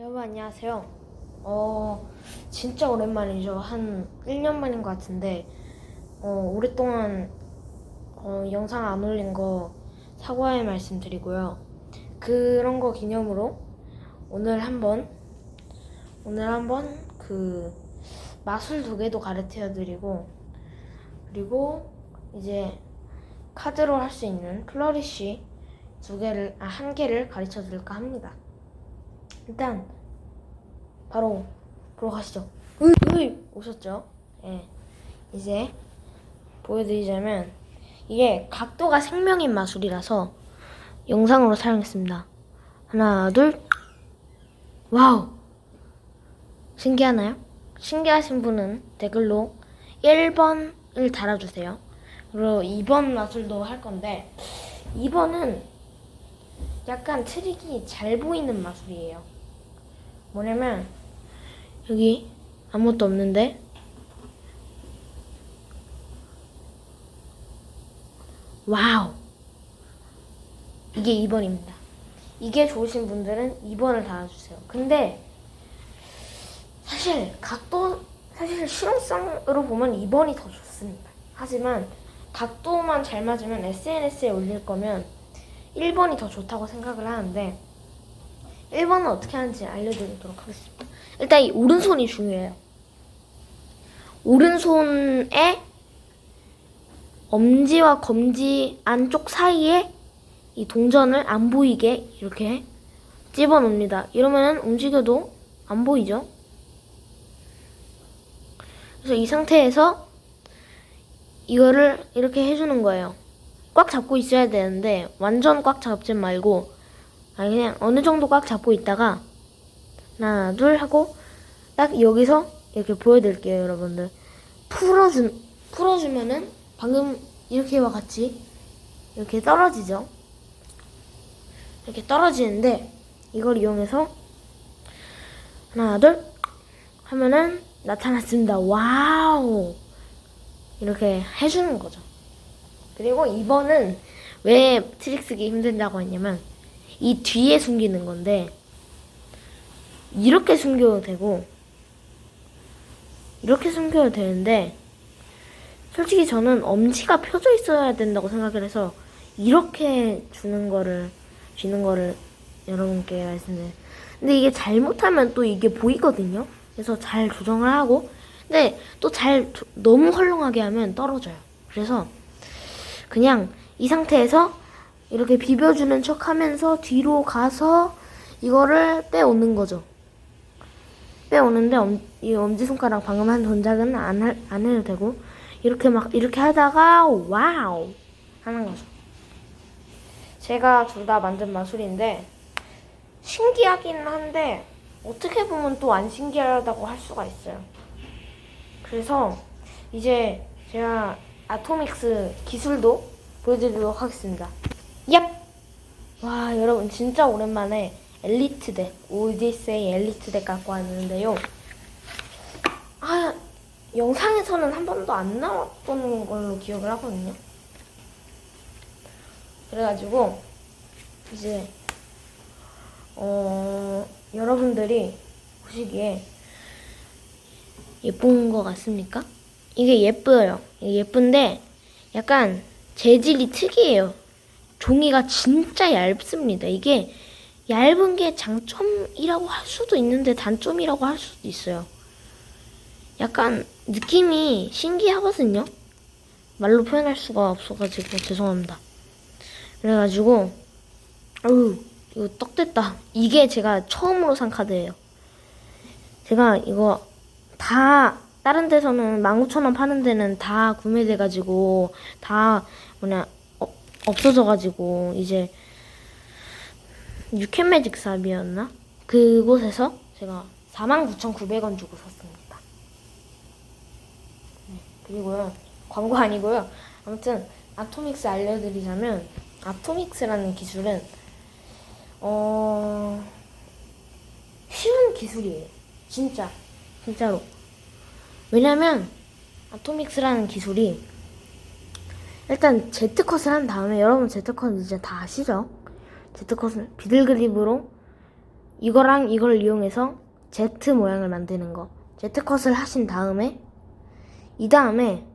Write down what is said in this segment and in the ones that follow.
여러분 안녕하세요. 어 진짜 오랜만이죠. 한 1년 만인 것 같은데 어 오랫동안 어, 영상 안 올린 거 사과의 말씀 드리고요. 그런 거 기념으로 오늘 한번 오늘 한번 그 마술 두 개도 가르쳐 드리고 그리고 이제 카드로 할 수 있는 플러리쉬 두 개를 아 한 개를 가르쳐 드릴까 합니다. 일단 바로 보러 가시죠. 으이, 오셨죠? 예. 이제 보여드리자면 이게 각도가 생명인 마술이라서 영상으로 사용했습니다. 하나, 둘. 와우. 신기하나요? 신기하신 분은 댓글로 1번을 달아주세요. 그리고 2번 마술도 할 건데 2번은 약간 트릭이 잘 보이는 마술이에요. 뭐냐면 여기 아무것도 없는데 와우 이게 2번입니다. 이게 좋으신 분들은 2번을 달아주세요. 근데 사실 각도 사실 실용성으로 보면 2번이 더 좋습니다. 하지만 각도만 잘 맞으면 SNS에 올릴 거면 1번이 더 좋다고 생각을 하는데 1번은 어떻게 하는지 알려드리도록 하겠습니다. 일단 이 오른손이 중요해요. 오른손에 엄지와 검지 안쪽 사이에 이 동전을 안 보이게 이렇게 집어 놓습니다. 이러면 움직여도 안 보이죠? 그래서 이 상태에서 이거를 이렇게 해주는 거예요. 꽉 잡고 있어야 되는데 완전 꽉 잡지 말고 아니 그냥 어느 정도 꽉 잡고 있다가 하나 둘 하고 딱 여기서 이렇게 보여드릴게요 여러분들. 풀어주 풀어주면은 방금 이렇게와 같이 이렇게 떨어지죠? 이렇게 떨어지는데 이걸 이용해서 하나 둘 하면은 나타났습니다. 와우! 이렇게 해주는 거죠. 그리고 2번은 왜 트릭 쓰기 힘든다고 했냐면 이 뒤에 숨기는 건데 이렇게 숨겨도 되고 이렇게 숨겨도 되는데 솔직히 저는 엄지가 펴져 있어야 된다고 생각을 해서 이렇게 주는 거를 주는 거를 여러분께 말씀드려요. 근데 이게 잘못하면 또 이게 보이거든요. 그래서 잘 조정을 하고 근데 또 잘 너무 헐렁하게 하면 떨어져요. 그래서 그냥 이 상태에서 이렇게 비벼주는 척 하면서 뒤로 가서 이거를 빼오는 거죠. 빼오는데 엄, 이 엄지손가락 방금 한 동작은 안, 할- 안 해도 되고 이렇게 막 이렇게 하다가 와우 하는 거죠. 제가 둘 다 만든 마술인데 신기하긴 한데 어떻게 보면 또 안 신기하다고 할 수가 있어요. 그래서 이제 제가 아토믹스 기술도 보여드리도록 하겠습니다. 얍! 와, 여러분, 진짜 오랜만에 엘리트 덱, 오디세이 엘리트 덱 갖고 왔는데요. 아, 영상에서는 한 번도 안 나왔던 걸로 기억을 하거든요. 그래가지고, 이제, 어, 여러분들이 보시기에 예쁜 것 같습니까? 이게 예뻐요. 예쁜데 약간 재질이 특이해요. 종이가 진짜 얇습니다. 이게 얇은 게 장점이라고 할 수도 있는데 단점이라고 할 수도 있어요. 약간 느낌이 신기하거든요. 말로 표현할 수가 없어가지고 죄송합니다. 그래가지고 어우 이거 떡됐다. 이게 제가 처음으로 산 카드예요. 제가 이거 다 다른 데서는 19,000원 파는 데는 다 구매돼가지고 다 뭐냐 어, 없어져가지고 이제 유캔매직 샵이었나? 그곳에서 제가 49,900원 주고 샀습니다. 네, 그리고요 광고 아니고요. 아무튼 아토믹스 알려드리자면 아토믹스라는 기술은 어 쉬운 기술이에요. 진짜 진짜로. 왜냐면 아토믹스라는 기술이 일단 제트컷을 한 다음에 여러분 제트컷 이제 다 아시죠? 제트컷은 비들 그립으로 이거랑 이걸 이용해서 Z 모양을 만드는 거. Z 컷을 하신 다음에 이 다음에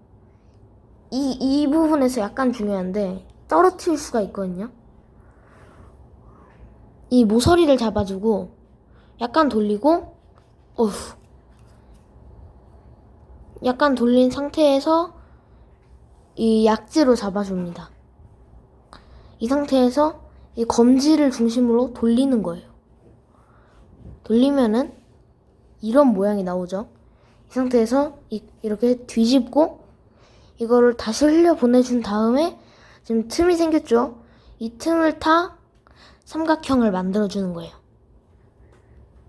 이, 이 부분에서 약간 중요한데 떨어뜨릴 수가 있거든요. 이 모서리를 잡아주고 약간 돌리고 어휴 약간 돌린 상태에서 이 약지로 잡아줍니다. 이 상태에서 이 검지를 중심으로 돌리는 거예요. 돌리면은 이런 모양이 나오죠. 이 상태에서 이, 이렇게 뒤집고 이거를 다시 흘려 보내준 다음에 지금 틈이 생겼죠. 이 틈을 타 삼각형을 만들어 주는 거예요.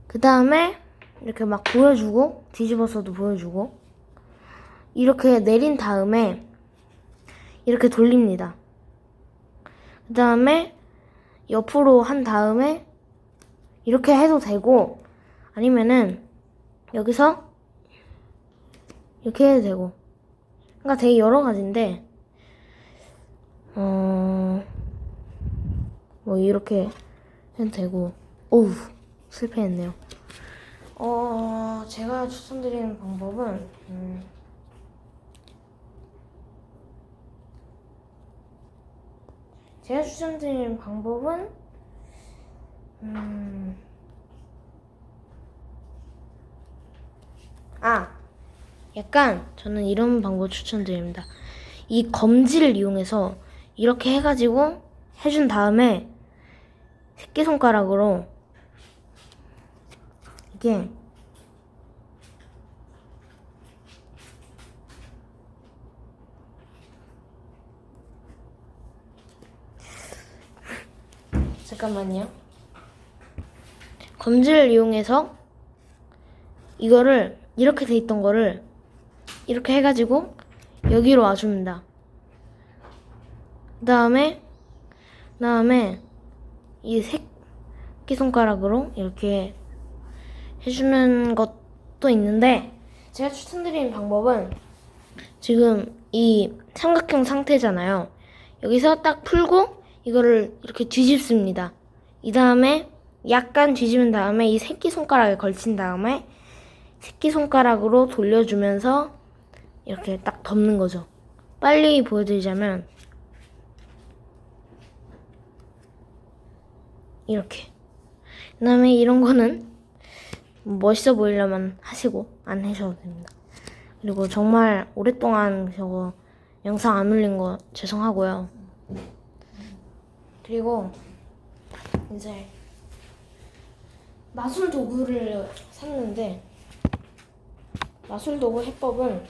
그 다음에 이렇게 막 보여주고 뒤집어서도 보여주고 이렇게 내린 다음에 이렇게 돌립니다. 그 다음에 옆으로 한 다음에 이렇게 해도 되고 아니면은 여기서 이렇게 해도 되고 그러니까 되게 여러 가지인데 어... 뭐 이렇게 해도 되고 오우 실패했네요. 어 제가 추천드리는 방법은 음, 제가 추천드리는 방법은 음, 아 약간 저는 이런 방법 추천드립니다. 이 검지를 이용해서 이렇게 해가지고 해준 다음에 새끼손가락으로 이게 잠깐만요. 검지를 이용해서 이거를 이렇게 돼 있던 거를 이렇게 해가지고 여기로 와줍니다. 그 다음에 그 다음에 이 새끼 손가락으로 이렇게 해주는 것도 있는데 제가 추천드리는 방법은 지금 이 삼각형 상태잖아요. 여기서 딱 풀고 이거를 이렇게 뒤집습니다. 이 다음에 약간 뒤집은 다음에 이 새끼 손가락에 걸친 다음에 새끼 손가락으로 돌려주면서 이렇게 딱 덮는 거죠. 빨리 보여드리자면 이렇게. 그 다음에 이런 거는 멋있어 보이려면 하시고 안 하셔도 됩니다. 그리고 정말 오랫동안 저거 영상 안 올린 거 죄송하고요. 그리고 이제 마술 도구를 샀는데 마술 도구 해법은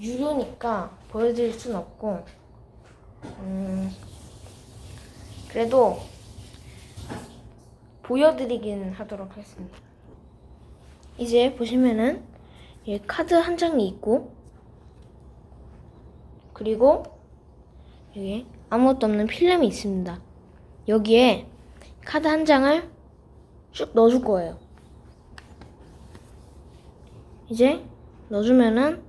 유료니까 보여드릴 순 없고 음 그래도 보여드리긴 하도록 하겠습니다. 이제 보시면은 이 카드 한 장이 있고 그리고 여기 아무것도 없는 필름이 있습니다. 여기에 카드 한 장을 쭉 넣어줄 거예요. 이제 넣어주면은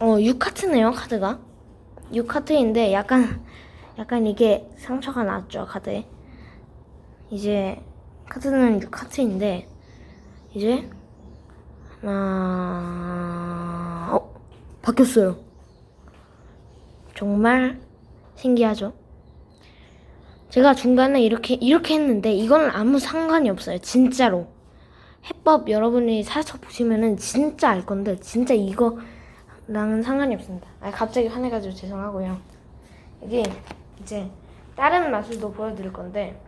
어 6카트네요 카드가. 6카트인데 약간 약간 이게 상처가 났죠 카드에. 이제 카드는 6카트인데 이제 하나 어 바뀌었어요. 정말 신기하죠 제가 중간에 이렇게 이렇게 했는데 이거는 아무 상관이 없어요. 진짜로. 해법 여러분이 사서 보시면은 진짜 알 건데 진짜 이거랑은 상관이 없습니다. 아 갑자기 화내가지고 죄송하고요. 이게 이제 다른 마술도 보여드릴 건데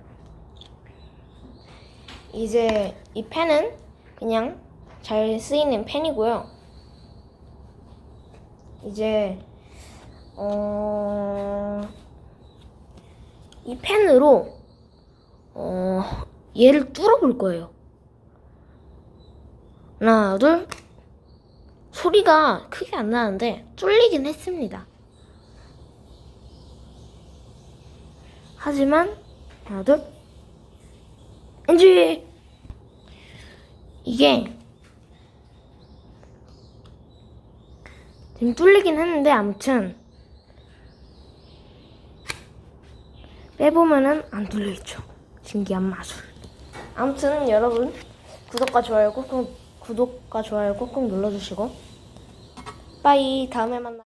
이제 이 펜은 그냥 잘 쓰이는 펜이고요. 이제 어, 이 펜으로 어, 얘를 뚫어볼 거예요. 하나, 둘. 소리가 크게 안 나는데 뚫리긴 했습니다. 하지만 하나, 둘. 엔지 이게 지금 뚫리긴 했는데 아무튼 빼보면은 안 뚫려있죠. 신기한 마술. 아무튼 여러분 구독과 좋아요 꾹꾹 구독과 좋아요 꾹꾹 눌러주시고. 빠이 다음에 만나.